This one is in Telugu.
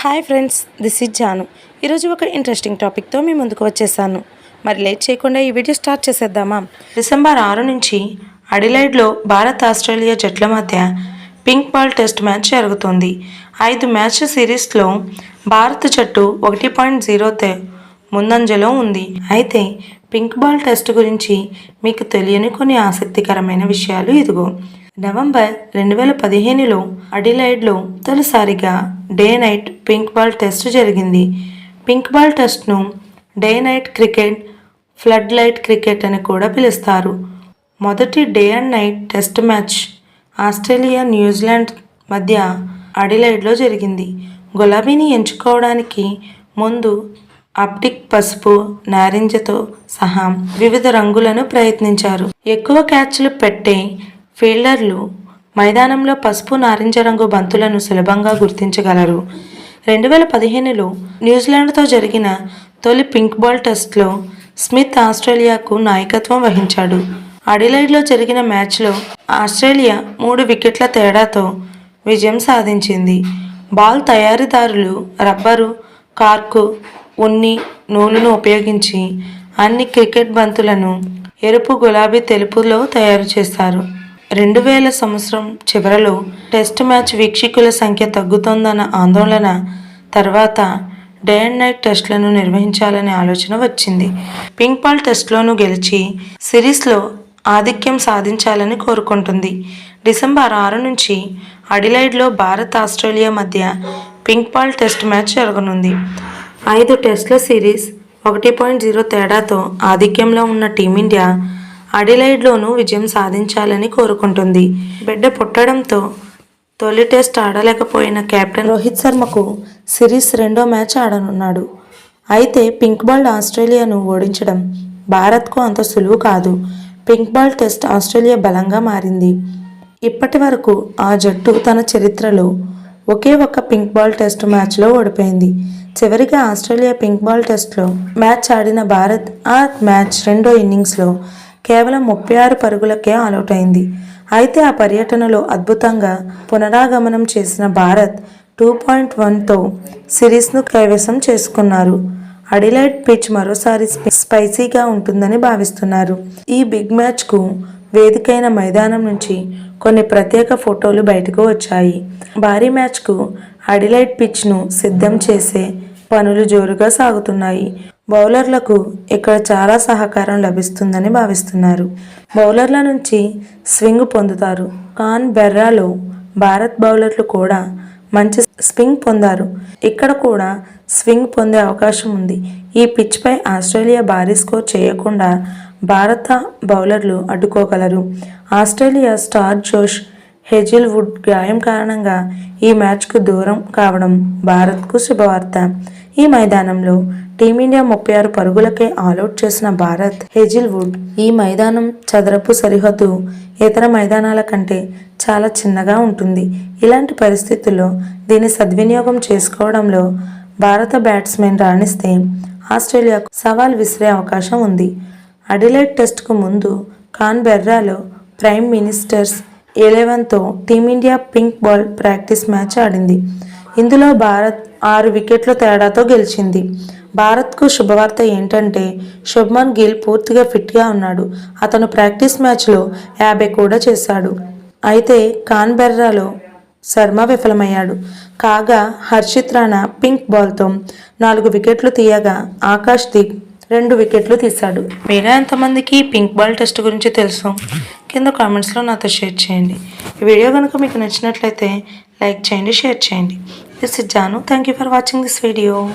Hi friends this is Janu. ఈరోజు ఒక ఇంట్రెస్టింగ్ టాపిక్తో మీ ముందుకు వచ్చేసాను. మరి లేట్ చేయకుండా ఈ వీడియో స్టార్ట్ చేసేద్దామా? డిసెంబర్ ఆరు నుంచి అడిలైడ్లో భారత్ ఆస్ట్రేలియా జట్ల మధ్య పింక్ బాల్ టెస్ట్ మ్యాచ్ జరుగుతుంది. ఐదు మ్యాచ్ సిరీస్లో భారత జట్టు ఒకటి పాయింట్ జీరోతో ముందంజలో ఉంది. అయితే పింక్ బాల్ టెస్ట్ గురించి మీకు తెలియని కొన్ని ఆసక్తికరమైన విషయాలు ఇదిగో. నవంబర్ రెండు వేల పదిహేనులో అడిలైడ్లో తొలిసారిగా day night pink ball test జరిగింది. Pink ball టెస్ట్ను day night cricket flood light cricket అని కూడా పిలుస్తారు. మొదటి day and night test match Australia New Zealand Zealand అడిలైడ్లో జరిగింది. గులాబీని ఎంచుకోవడానికి ముందు అప్టిక్ పసుపు నారింజతో సహా వివిధ రంగులను ప్రయత్నించారు. ఎక్కువ క్యాచ్లు పెట్టే ఫీల్డర్లు మైదానంలో పసుపు నారింజ రంగు బంతులను సులభంగా గుర్తించగలరు. రెండు వేల పదిహేనులో న్యూజిలాండ్తో జరిగిన తొలి పింక్ బాల్ టెస్ట్లో స్మిత్ ఆస్ట్రేలియాకు నాయకత్వం వహించాడు. అడిలైడ్లో జరిగిన మ్యాచ్లో ఆస్ట్రేలియా మూడు వికెట్ల తేడాతో విజయం సాధించింది. బాల్ తయారీదారులు రబ్బరు కార్కు ఉన్ని నూలును ఉపయోగించి అన్ని క్రికెట్ బంతులను ఎరుపు గులాబీ తెలుపులో తయారు చేస్తారు. రెండు వేల సంవత్సరం చివరలో టెస్ట్ మ్యాచ్ వీక్షకుల సంఖ్య తగ్గుతోందన్న ఆందోళన తర్వాత డే అండ్ నైట్ టెస్ట్లను నిర్వహించాలనే ఆలోచన వచ్చింది. పింక్ బాల్ టెస్ట్లోనూ గెలిచి సిరీస్లో ఆధిక్యం సాధించాలని కోరుకుంటుంది. డిసెంబర్ ఆరు నుంచి అడిలైడ్లో భారత్ ఆస్ట్రేలియా మధ్య పింక్ బాల్ టెస్ట్ మ్యాచ్ జరగనుంది. ఐదు టెస్టుల సిరీస్ ఒకటి పాయింట్ జీరో తేడాతో ఆధిక్యంలో ఉన్న టీమిండియా అడిలైడ్లోనూ విజయం సాధించాలని కోరుకుంటుంది. బిడ్డ పుట్టడంతో తొలి టెస్ట్ ఆడలేకపోయిన కెప్టెన్ రోహిత్ శర్మకు సిరీస్ రెండో మ్యాచ్ ఆడనున్నాడు. అయితే పింక్ బాల్ ఆస్ట్రేలియాను ఓడించడం భారత్కు అంత సులువు కాదు. పింక్ బాల్ టెస్ట్ ఆస్ట్రేలియా బలంగా మారింది. ఇప్పటి వరకు ఆ జట్టు తన చరిత్రలో ఒకే ఒక్క పింక్ బాల్ టెస్ట్ మ్యాచ్లో ఓడిపోయింది. చివరిగా ఆస్ట్రేలియా పింక్ బాల్ టెస్ట్లో మ్యాచ్ ఆడిన భారత్ ఆ మ్యాచ్ రెండో ఇన్నింగ్స్లో కేవలం ముప్పై ఆరు పరుగులకే ఆలౌట్ అయింది అయితే ఆ పర్యటనలో అద్భుతంగా పునరాగమనం చేసిన భారత్ టూ పాయింట్ వన్తో సిరీస్ను కైవసం చేసుకున్నారు. అడిలైట్ పిచ్ మరోసారి స్పైసీగా ఉంటుందని భావిస్తున్నారు. ఈ బిగ్ మ్యాచ్కు వేదికైన మైదానం నుంచి కొన్ని ప్రత్యేక ఫోటోలు బయటకు వచ్చాయి. భారీ మ్యాచ్కు అడిలైట్ పిచ్ను సిద్ధం చేసే పనులు జోరుగా సాగుతున్నాయి. బౌలర్లకు ఇక్కడ చాలా సహకారం లభిస్తుందని భావిస్తున్నారు. బౌలర్ల నుంచి స్వింగ్ పొందుతారు. కాన్ బెర్రాలో భారత్ బౌలర్లు కూడా మంచి స్వింగ్ పొందారు. ఇక్కడ కూడా స్వింగ్ పొందే అవకాశం ఉంది. ఈ పిచ్పై ఆస్ట్రేలియా భారీ స్కోర్ చేయకుండా భారత బౌలర్లు అడ్డుకోగలరు. ఆస్ట్రేలియా స్టార్ జోష్ హెజిల్వుడ్ గాయం కారణంగా ఈ మ్యాచ్కు దూరం కావడం భారత్కు శుభవార్త. ఈ మైదానంలో టీమిండియా ముప్పై ఆరు పరుగులకే ఆలౌట్ చేసిన భారత్ హెజిల్వుడ్ ఈ మైదానం చదరపు సరిహద్దు ఇతర మైదానాల కంటే చాలా చిన్నగా ఉంటుంది. ఇలాంటి పరిస్థితుల్లో దీన్ని సద్వినియోగం చేసుకోవడంలో భారత బ్యాట్స్మెన్ రాణిస్తే ఆస్ట్రేలియాకు సవాల్ విసిరే అవకాశం ఉంది. అడిలైడ్ టెస్ట్కు ముందు ఖాన్ బెర్రాలో prime ministers ఎలెవెన్తో team India pink ball practice match ఆడింది. ఇందులో భారత్ ఆరు వికెట్ల తేడాతో గెలిచింది. భారత్కు శుభవార్త ఏంటంటే శుభ్మన్ గిల్ పూర్తిగా ఫిట్గా ఉన్నాడు. అతను ప్రాక్టీస్ మ్యాచ్లో యాభై కూడా చేశాడు. అయితే కాన్బెర్రాలో శర్మ విఫలమయ్యాడు. కాగా హర్షిత్ రాణా పింక్ బాల్తో నాలుగు వికెట్లు తీయగా ఆకాష్ దీప్ రెండు వికెట్లు తీశాడు. మీరే ఎంతమందికి పింక్ బాల్ టెస్ట్ గురించి తెలుసు? కింద కామెంట్స్లో నాతో షేర్ చేయండి. ఈ వీడియో కనుక మీకు నచ్చినట్లయితే లైక్ చేయండి షేర్ చేయండి. This is Janu. Thank you for watching this video.